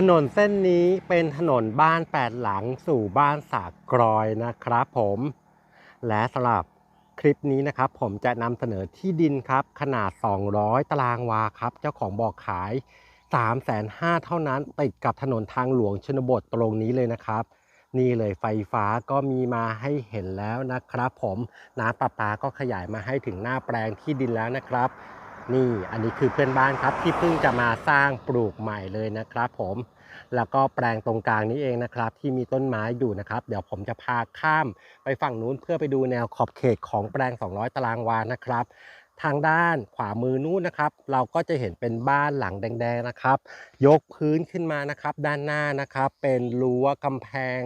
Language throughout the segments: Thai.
ถนนเส้นนี้เป็นถนนบ้านแปดหลังสู่บ้านสากกรอยนะครับผม และสำหรับคลิปนี้นะครับ ผมจะนำเสนอที่ดินครับ ขนาด 200 ตารางวาครับ เจ้าของบอกขาย 3 5 0 0 0เท่านั้น ติดกับถนนทางหลวงชนบทตรงนี้เลยนะครับ นี่เลยไฟฟ้าก็มีมาให้เห็นแล้วนะครับ ผมน้ำประปาก็ขยายมาให้ถึงหน้าแปลงที่ดินแล้วนะครับ นี่อันนี้คือเพื่อนบ้านครับที่เพิ่งจะมาสร้างปลูกใหม่เลยนะครับผมแล้วก็แปลงตรงกลางนี้เองนะครับ ที่มีต้นไม้อยู่นะครับ เดี๋ยวผมจะพาข้ามไปฝั่งนู้นเพื่อไปดูแนวขอบเขตของแปลง 200 ตารางวานะครับ ทางด้านขวามือนู้นนะครับ เราก็จะเห็นเป็นบ้านหลังแดงๆนะครับ ยกพื้นขึ้นมานะครับ ด้านหน้านะครับ เป็นรั้วกำแพง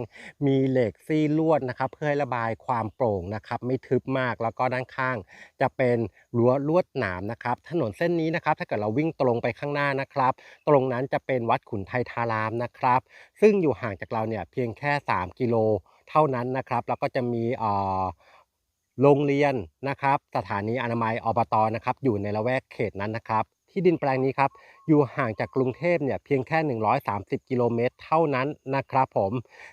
มีเหล็กซี่ลวดนะครับ เพื่อให้ระบายความโปร่งนะครับ ไม่ทึบมากแล้วก็ด้านข้าง จะเป็นรั้วลวดหนามนะครับ ถนนเส้นนี้นะครับ ถ้าเกิดเราวิ่งตรงไปข้างหน้านะครับ ตรงนั้นจะเป็นวัดขุนไทยทารามนะครับ ซึ่งอยู่ห่างจากเราเนี่ยเพียงแค่ 3 กิโลเท่านั้นนะครับ แล้วก็จะมีเอ่อ โรงเรียนนะครับ สถานีอนามัยอบตนะครับ อยู่ในละแวกเขตนั้นนะครับ ที่ดินแปลงนี้ครับ อยู่ห่างจากกรุงเทพเนี่ยเพียงแค่ 130 กิโลเมตร เท่านั้นนะครับผม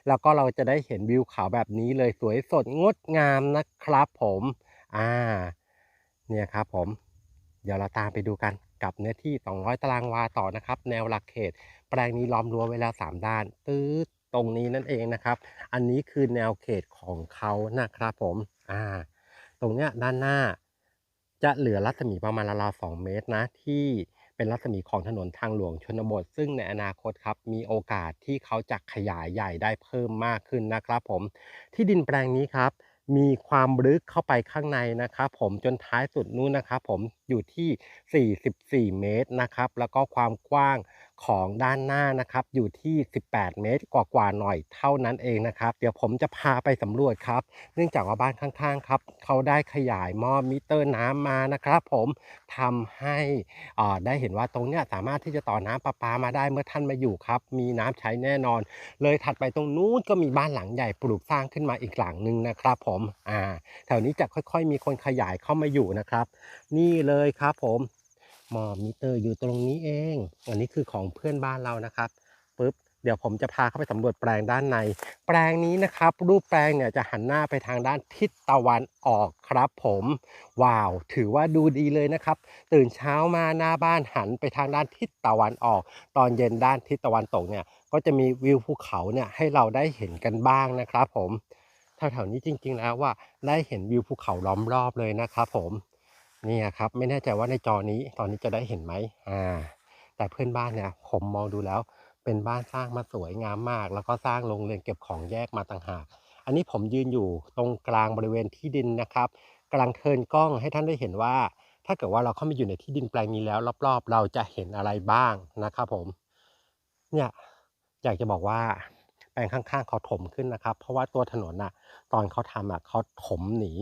แล้วก็เราจะได้เห็นวิวเขาแบบนี้เลยสวยสดงดงามนะครับผม อ่า เนี่ยครับผม เดี๋ยวเราตามไปดูกันกับเนื้อที่ 200 ตารางวาต่อนะครับ แนวหลักเขต แปลงนี้ล้อมรั้วไว้แล้ว 3 ด้าน ตื้อ ตรงนี้นั่นเองนะครับ อันนี้คือแนวเขตของเขานะครับผมอ่าตรงเนี้ยด้านหน้าจะเหลือรัศมีประมาณราวๆ2เมตรนะที่เป็นรัศมีของถนนทางหลวงชนบท ซึ่งในอนาคตครับมีโอกาสที่เขาจะขยายใหญ่ได้เพิ่มมากขึ้นนะครับผมที่ดินแปลงนี้ครับ มีความลึกเข้าไปข้างในนะครับผมจนท้ายสุดนู้นนะครับผมอยู่ที่ 44 เมตรนะครับแล้วก็ความกว้าง ของด้านหน้านะครับอยู่ที่ 18 เมตรกว่าๆหน่อยเท่านั้นเองนะครับ เดี๋ยวผมจะพาไปสำรวจครับ เนื่องจากว่าบ้านข้างๆครับเขาได้ขยายหม้อมิเตอร์น้ำมานะครับผมทำให้อ่าได้เห็นว่าตรงเนี้ยสามารถที่จะต่อน้ำประปามาได้เมื่อท่านมาอยู่ครับ มีน้ำใช้แน่นอน เลยถัดไปตรงนู้นก็มีบ้านหลังใหญ่ปลูกสร้างขึ้นมาอีกหลังหนึ่งนะครับผมอ่าแถวนี้จะค่อยๆ มีคนขยายเข้ามาอยู่นะครับ นี่เลยครับผม หมอมิเตอร์อยู่ตรงนี้เอง อันนี้คือของเพื่อนบ้านเรานะครับปุ๊บเดี๋ยวผมจะพาเข้าไปสำรวจแปลงด้านใน แปลงนี้นะครับ รูปแปลงเนี่ยจะหันหน้าไปทางด้านทิศตะวันออกครับผม ว้าว ถือว่าดูดีเลยนะครับ ตื่นเช้ามาหน้าบ้านหันไปทางด้านทิศตะวันออก ตอนเย็นด้านทิศตะวันตกเนี่ย ก็จะมีวิวภูเขาเนี่ยให้เราได้เห็นกันบ้างนะครับ ผมแถวๆนี้จริง ๆ แล้วว่าได้เห็นวิวภูเขาล้อมรอบเลยนะครับผม นี่ครับ ไม่แน่ใจว่าในจอนี้ตอนนี้จะได้เห็นไหมอ่า แต่เพื่อนบ้านเนี่ยผมมองดูแล้ว เป็นบ้านสร้างมาสวยงามมาก แล้วก็สร้างโรงเรือนเก็บของแยกมาต่างหาก อันนี้ผมยืนอยู่ตรงกลางบริเวณที่ดินนะครับกำลังเทินกล้องให้ท่านได้เห็นว่า ถ้าเกิดว่าเราเข้ามาอยู่ในที่ดินแปลงนี้แล้ว รอบๆ เราจะเห็นอะไรบ้างนะครับผม เนี่ยอยากจะบอกว่าแปลงข้างๆเขาถมขึ้นนะครับ เพราะว่าตัวถนนน่ะ ตอนเขาทำอะเขาถมหนี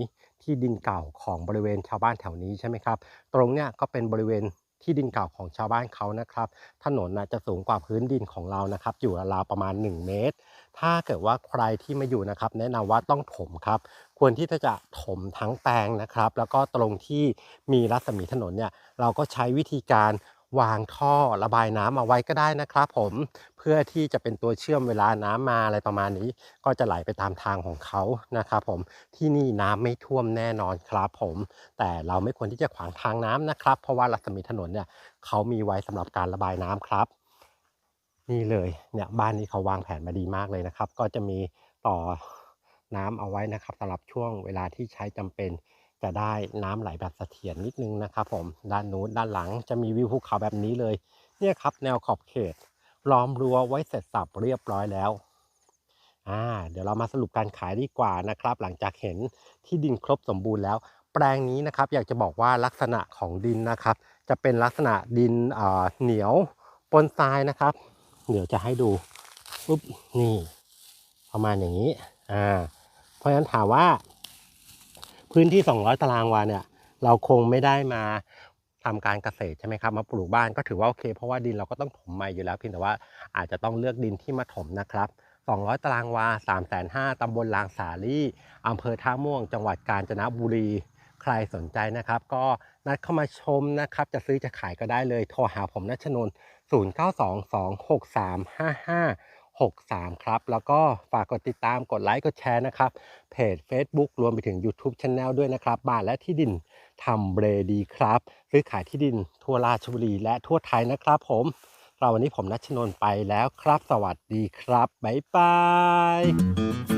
ที่ดินเก่าของบริเวณชาวบ้านแถวนี้ใช่ไหมครับ ตรงเนี้ยก็เป็นบริเวณที่ดินเก่าของชาวบ้านเขานะครับ ถนนนะจะสูงกว่าพื้นดินของเรานะครับ อยู่ราวประมาณ 1 เมตร ถ้าเกิดว่าใครที่มาอยู่นะครับ แนะนำว่าต้องถมครับ ควรที่จะถมทั้งแปลงนะครับ แล้วก็ตรงที่มีรัศมีถนนเนี่ยเราก็ใช้วิธีการ วางท่อระบายน้ำเอาไว้ก็ได้นะครับผมเพื่อที่จะเป็นตัวเชื่อมเวลาน้ำมาอะไรประมาณนี้ ก็จะไหลไปตามทางของเขานะครับผมที่นี่น้ำไม่ท่วมแน่นอนครับผม แต่เราไม่ควรที่จะขวางทางน้ำนะครับ เพราะว่ารัศมีถนนเนี่ยเขามีไว้สำหรับการระบายน้ำครับ นี่เลยเนี่ยบ้านนี้เขาวางแผนมาดีมากเลยนะครับ ก็จะมีต่อน้ำเอาไว้นะครับสำหรับช่วงเวลาที่ใช้จำเป็น จะได้น้ำไหลแบบเสถียรนิดนึงนะครับผมด้านนู้นด้านหลังจะมีวิวภูเขาแบบนี้เลยเนี่ยครับแนวขอบเขตล้อมรั้วไว้เสร็จสับเรียบร้อยแล้วอ่าเดี๋ยวเรามาสรุปการขายดีกว่านะครับ หลังจากเห็นที่ดินครบสมบูรณ์แล้ว แปลงนี้นะครับอยากจะบอกว่าลักษณะของดินนะครับ จะเป็นลักษณะดินอ่าเหนียวปนทรายนะครับ เดี๋ยวจะให้ดูปุ๊บนี่ประมาณอย่างนี้อ่าเพราะฉะนั้นถามว่า พื้นที่ 200 ตารางวาเนี่ย เราคงไม่ได้มาทำการเกษตรใช่ไหมครับมาปลูกบ้านก็ถือว่าโอเค เพราะว่าดินเราก็ต้องถมใหม่อยู่แล้วเพียงแต่ว่าอาจจะต้องเลือกดินที่มาถมนะครับ 200 ตารางวา 3 5 0 0 0ตำบลลางสาลี่อำเภอท่าม่วง จังหวัดกาญจนบุรี ใครสนใจนะครับ ก็นัดเข้ามาชมนะครับ จะซื้อจะขายก็ได้เลย โทรหาผมนัชนน0 9 2 2 6 3 5 5 63 ครับ แล้วก็ฝากกดติดตามกดไลค์กดแชร์นะครับ เพจ Facebook รวมไปถึง YouTube Channel ด้วยนะครับ บ้านและที่ดินทำเบรดีครับซื้อขายที่ดินทั่วราชบุรีและทั่วไทยนะครับผมเราวันนี้ผมนัชนน์ไปแล้วครับ สวัสดีครับ บ๊ายบาย